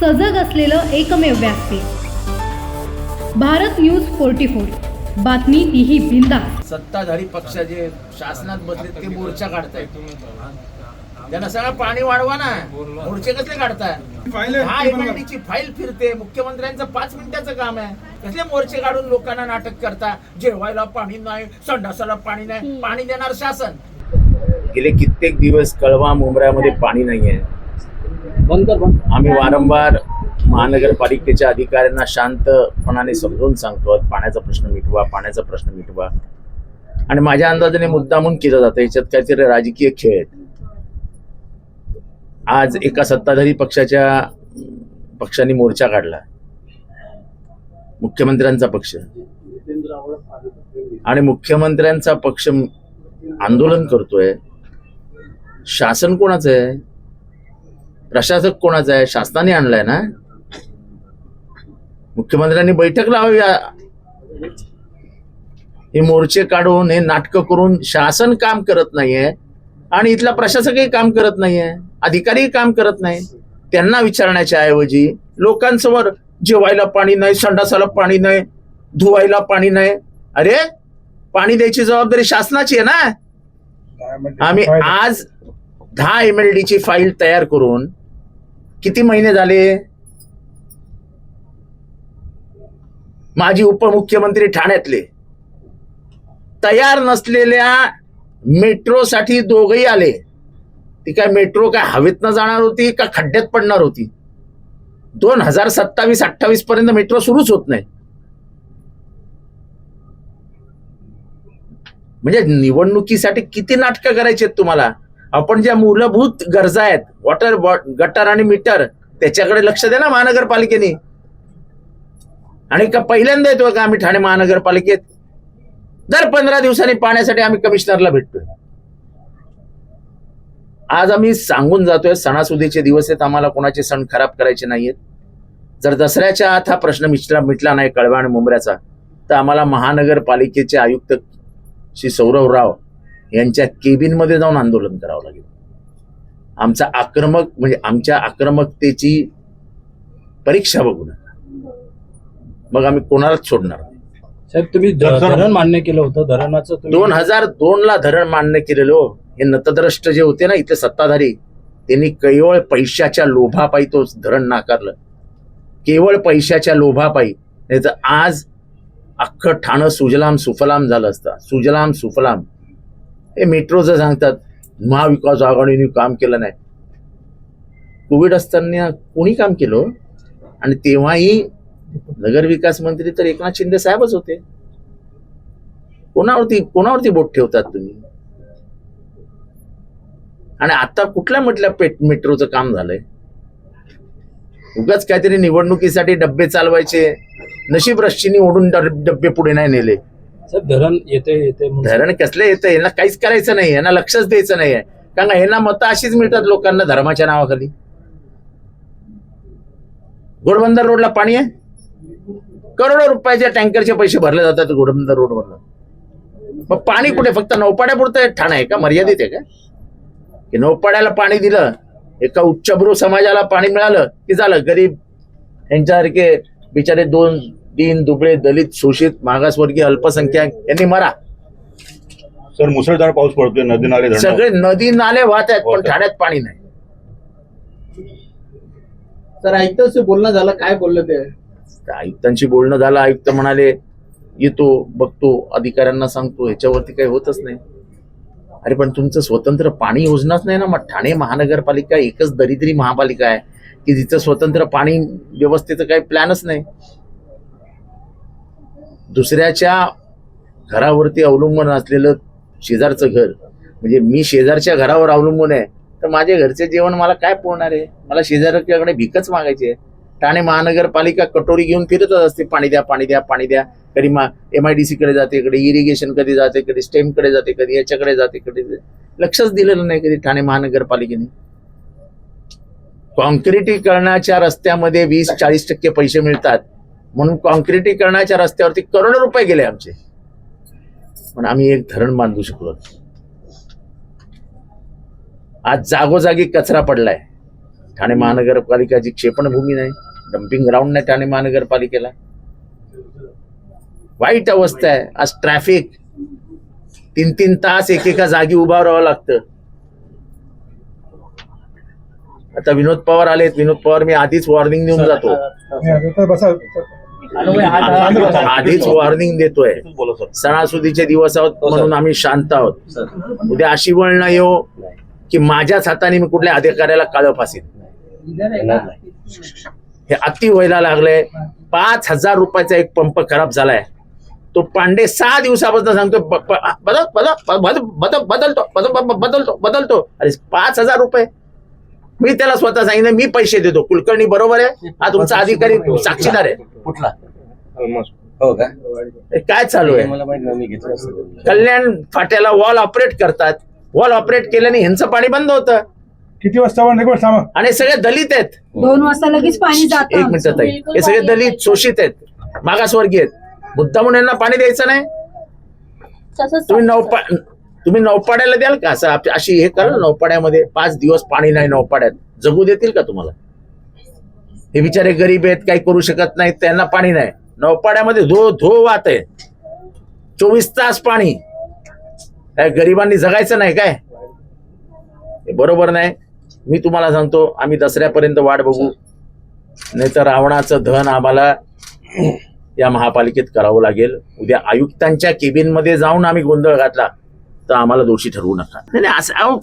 सजग असलेलं एकमेव व्यासपीठ भारत न्यूज फोर्टी फोर. बातमी तीही बिंदास. सत्ताधारी पक्ष जे शासनात बसले ते मोर्चा काढतायत. त्यांना सगळं पाणी वाढवा ना. मोर्चे कसले काढताय? फाईल आहे, हा एमआयडीची फाईल फिरते. मुख्यमंत्र्यांचं पाच मिनिटाचं काम आहे. कसले मोर्चे काढून लोकांना नाटक करता? जेवायला पाणी नाही संडासाला पाणी नाही पाणी देणार शासन. गेले कित्येक दिवस कळवा मुंबऱ्यामध्ये पाणी नाहीये. आम्ही वारंवार महानगरपालिकेच्या अधिकाऱ्यांना शांतपणाने समजून सांगतो पाण्याचा प्रश्न मिटवा पाण्याचा प्रश्न मिटवा. आणि माझ्या अंदाजाने मुद्दामून केलं जातं याच्यात काहीतरी राजकीय खेळ आहेत. आज एका सत्ताधारी पक्षाच्या पक्षाने मोर्चा काढला. मुख्यमंत्र्यांचा पक्ष. आणि मुख्यमंत्र्यांचा पक्ष आंदोलन करतोय. शासन कोणाचं आहे? प्रशासक कोणाचा आहे? शासनाने आणलाय ना? मुख्यमंत्र्यांनी बैठक लावावी. हे मोर्चे काढून हे नाटक करून शासन काम करत नाहीये आणि इथला प्रशासकही काम करत नाहीये अधिकारीही काम करत नाही. त्यांना विचारण्याच्या ऐवजी लोकांसमोर जेवायला पाणी नाही संडासाला पाणी नाही धुवायला पाणी नाही. अरे पाणी द्यायची जबाबदारी शासनाची आहे ना? आम्ही आज दहा एम एल ची फाईल तयार करून किती महिने झाले? माजी उपमुख्यमंत्री ठाण्यातले. तयार नसलेल्या मेट्रोसाठी दोघही आले. ती काय मेट्रो काय हवेतनं जाणार होती का खड्ड्यात पडणार होती? दोन हजार सत्तावीस अठ्ठावीस पर्यंत मेट्रो सुरूच होत नाही. म्हणजे निवडणुकीसाठी किती नाटकं करायची आहेत तुम्हाला? आपण ज्या मूलभूत गरजा आहेत वॉटर गटर आणि मीटर त्याच्याकडे लक्ष दे ना महानगरपालिकेने. आणि का पहिल्यांदा येतो का आम्ही ठाणे महानगरपालिकेत? दर पंधरा दिवसांनी पाण्यासाठी आम्ही कमिशनरला भेटतोय. आज आम्ही सांगून जातोय सणासुदीचे दिवस आहेत आम्हाला कोणाचे सण खराब करायचे नाहीयेत. जर दसऱ्याच्या आत हा प्रश्न मिटला मिटला नाही कळवा आणि मुंबऱ्याचा तर आम्हाला महानगरपालिकेचे आयुक्त श्री सौरव राव यांच्या केबिनमध्ये जाऊन आंदोलन करावं लागेल. आमचा आक्रमक म्हणजे आमच्या आक्रमकतेची परीक्षा बघू नका. मग आम्ही कोणालाच सोडणार नाही. साहेब तुम्ही धरण मान्य केलं होतं. धरणाचं तुम्ही दोन हजार दोन ला धरण मान्य केलेलं. हो. हे नतद्रष्ट जे होते ना इथले सत्ताधारी त्यांनी केवळ पैशाच्या लोभापायी तो धरण नाकारलं. केवळ पैशाच्या लोभापायी. नाही तर आज अख्खं ठाणं सुजलाम सुफलाम झालं असतं. सुजलाम सुफलाम. हे मेट्रोचं सांगतात. महाविकास आघाडीने काम केलं नाही. कोविड असताना कोणी काम केलं? आणि तेव्हाही नगरविकास मंत्री तर एकनाथ शिंदे साहेबच होते. कोणावरती कोणावरती बोट ठेवतात तुम्ही? आणि आता कुठल्या म्हटल्या पेट मेट्रोचं काम झालंय? उगाच काहीतरी निवडणुकीसाठी डब्बे चालवायचे. नशीब रश्मीनी ओढून डब्बे पुढे नाही नेले. धरण येते येते धरण कसले येते यांना काहीच करायचं नाही यांना लक्षच द्यायचं नाहीये. कारण यांना मतं अशीच मिळतात लोकांना धर्माच्या नावाखाली. घोडबंदर रोडला पाणी आहे? करोडो रुपयाच्या टँकरचे पैसे भरले जातात घोडबंदर रोडवरनं. मग पाणी कुठे? फक्त नौपाड्यापुरतं ठाणं आहे का? मर्यादित आहे का? की नौपाड्याला पाणी दिलं एका उच्चभ्रू समाजाला पाणी मिळालं की झालं? गरीब यांच्यासारखे बिचारे दोन दीन दुबळे दलित शोषित मागासवर्गीय अल्पसंख्याक यांनी मरा. सर मुसळधार पाऊस पडतोय नदी नाले सगळे नदी नाले वाहत आहेत पण ठाण्यात पाणी नाही. सर आयुक्तांशी बोलणं झालं काय बोललं ते? आयुक्तांशी बोलणं झालं आयुक्त म्हणाले येतो बघतो अधिकाऱ्यांना सांगतो ह्याच्यावरती काही होतच नाही. अरे पण तुमचं स्वतंत्र पाणी योजनाच नाही ना मग ठाणे महानगरपालिका एकच दरिद्री महापालिका आहे की जिचं स्वतंत्र पाणी व्यवस्थेचं काही प्लॅनच नाही. दुसऱ्याच्या घरावरती अवलंबून असलेलं शेजारचं घर म्हणजे मी शेजारच्या घरावर अवलंबून आहे तर माझ्या घरचे जेवण मला काय पुरणार आहे? मला शेजारच्याकडे भीकच मागायची आहे. ठाणे महानगरपालिका कटोरी घेऊन फिरतच असते पाणी द्या पाणी द्या पाणी द्या. कधी मा एम आय डी सी कडे जाते कधी इरिगेशन कधी जाते कधी स्टेमकडे जाते कधी याच्याकडे जाते कधी लक्षच दिलेलं नाही कधी ठाणे महानगरपालिकेने. कॉन्क्रिटीकरणाच्या रस्त्यामध्ये वीस चाळीस टक्के पैसे मिळतात. म्हणून कॉन्क्रिटीकरणाच्या रस्त्यावरती करोडो रुपये गेले आमचे. पण आम्ही एक धरण बांधू शकलो. आज जागोजागी कचरा पडलाय. ठाणे महानगरपालिकाची क्षेपणभूमी नाही. डम्पिंग ग्राउंड नाही ठाणे महानगरपालिकेला. वाईट अवस्था आहे. आज ट्रॅफिक तीन तीन तास एकेका जागी उभा राहावं लागतं. आता विनोद पवार आलेत. विनोद पवार मी आधीच वॉर्निंग देऊन जातो. आधीच वॉर्निंग देतोय. सणासुदीचे दिवस आहोत म्हणून आम्ही शांत आहोत. उद्या अशी वेळ नाही येऊ की माझ्याच हाताने मी कुठल्या अधिकाऱ्याला काळं फासेन हे अति व्हायला लागलंय. पाच हजार रुपयाचा एक पंप खराब झालाय. तो पांडे सहा दिवसापासून सांगतो बदलतो बदलतो बदलतो. अरे पाच हजार रुपये. मी त्याला स्वतः सांगितलं मी पैसे देतो. कुलकर्णी बरोबर आहे. हा तुमचा अधिकारी साक्षीदार आहे. कुठला? हो का? हे काय चालू आहे? मला माहीत नाही मी घेतलं असतं. कल्याण फाट्याला वॉल ऑपरेट करतात. वॉल ऑपरेट केल्याने ह्यांचं पाणी बंद होतं. किती वाजता एक वाजता थांबा. आणि सगळे दलित आहेत. दोन वाजता लगेच पाणी जातं. एक मिनिट ताई. हे सगळे दलित शोषित आहेत. मागासवर्गीय आहेत. मुद्दा म्हणून यांना पाणी द्यायचं नाही? तुम्ही नौपा तुम्ही नौपाड्याला द्याल का? असं आप- अशी हे करा ना नौपाड्यामध्ये पाच दिवस पाणी नाही नौपाड्यात जगू देतील का तुम्हाला? हे बिचारे गरीब आहेत काही करू शकत नाहीत त्यांना पाणी नाही. नौपाड्यामध्ये धो धो वात आहे. चोवीस तास पाणी. काय गरिबांनी जगायचं नाही काय? बरोबर नाही. मी तुम्हाला सांगतो आम्ही दसऱ्यापर्यंत वाट बघू. नाही तर रावणाचं धन आम्हाला या महापालिकेत करावं लागेल. उद्या आयुक्तांच्या केबिनमध्ये जाऊन आम्ही गोंधळ घातला तर आम्हाला दोषी ठरवू नका. नाही असं अहो,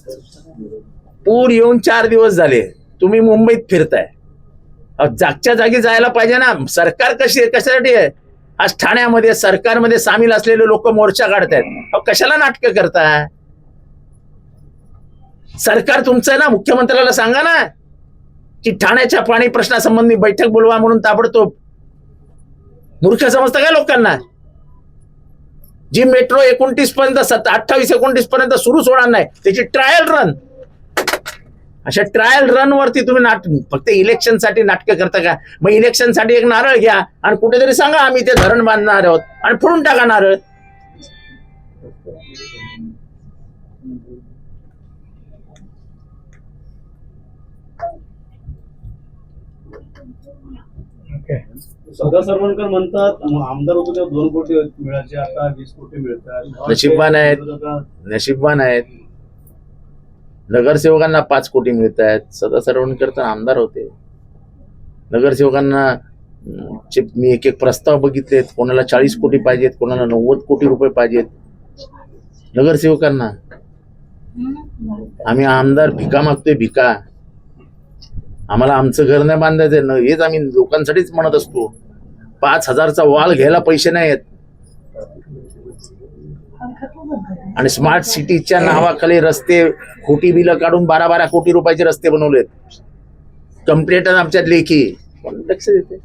पूर येऊन चार दिवस झाले. तुम्ही मुंबईत फिरताय. जागच्या जागी जायला पाहिजे ना. सरकार कशी आहे? कशासाठी आहे? आज ठाण्यामध्ये सरकारमध्ये सामील असलेले लोक मोर्चा काढतायत. कशाला नाटकं करताय? सरकार तुमचं आहे ना? मुख्यमंत्र्याला सांगा ना की ठाण्याच्या पाणी प्रश्नासंबंधी बैठक बोलवा म्हणून ताबडतोब. मूर्ख समजतं काय लोकांना? जी मेट्रो एकोणतीस पर्यंत सत अठ्ठावीस एकोणतीस पर्यंत सुरूच होणार नाही त्याची ट्रायल रन अशा ट्रायल रन वरती तुम्ही नाट फक्त इलेक्शनसाठी नाटकं करता का मग इलेक्शनसाठी एक नारळ घ्या आणि कुठेतरी सांगा आम्ही ते धरण बांधणार आहोत आणि फोडून टाका नारळ ओके. सदा सरवणकर म्हणतात "म- आमदार होतो तेव्हा दोन कोटी मिळायचे आता वीस कोटी मिळतात नशीबवान आहेत. नशीबवान आहेत नगरसेवकांना पाच कोटी मिळत आहेत सदा सरवणकर तर आमदार होते. नगरसेवकांना चे मी एक एक प्रस्ताव बघितलेत. कोणाला चाळीस कोटी पाहिजेत कोणाला नव्वद कोटी रुपये पाहिजेत. नगरसेवकांना. आम्ही आमदार भिका मागतोय भिका. आम्हाला आमचं घर नाही बांधायचं हेच आम्ही लोकांसाठीच म्हणत असतो. पाच हजारचा वाल घ्यायला पैसे नाही आहेत आणि स्मार्ट सिटीच्या नावाखाली रस्ते खोटी बिलं काढून बारा बारा कोटी रुपयाचे रस्ते बनवलेत. कंप्लेंट आमच्यात लेखी. लक्ष देते?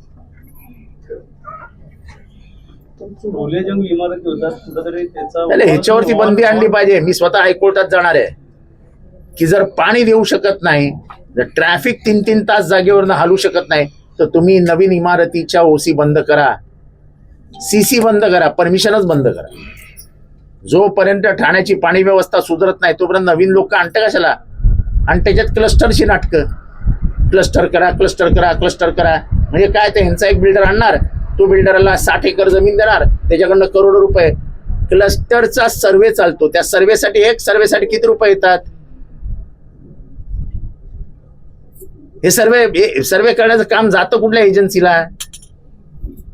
ह्याच्यावरती बंदी आणली पाहिजे. मी स्वतः हायकोर्टात जाणार आहे. की जर पाणी देऊ शकत नाही जर ट्रॅफिक तीन तीन तास जागेवरनं हलू शकत नाही तर तुम्ही नवीन इमारतीच्या ओसी बंद करा. सीसी बंद करा परमिशनच बंद करा. जोपर्यंत ठाण्याची पाणी व्यवस्था सुधारत नाही तोपर्यंत नवीन लोक आणतं कशाला? आणि त्याच्यात क्लस्टरशी नाटकं. क्लस्टर करा क्लस्टर करा क्लस्टर करा. म्हणजे काय ते ह्यांचा एक बिल्डर आणणार. तो बिल्डरला साठ एकर जमीन देणार. त्याच्याकडनं करोडो रुपये. क्लस्टरचा सर्वे चालतो. त्या सर्वेसाठी एक सर्वेसाठी किती रुपये येतात? हे सर्वे सर्वे करण्याचं काम जातं कुठल्या एजन्सीला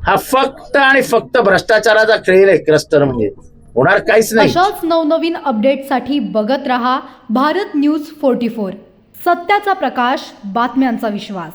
हा फक्त आणि फक्त भ्रष्टाचाराचा खेळ आहे क्लस्टर म्हणजे. होणार काहीच नाही. अशाच नवनवीन अपडेटसाठी बघत रहा भारत न्यूज फोर्टी फोर. सत्याचा प्रकाश बातम्यांचा विश्वास.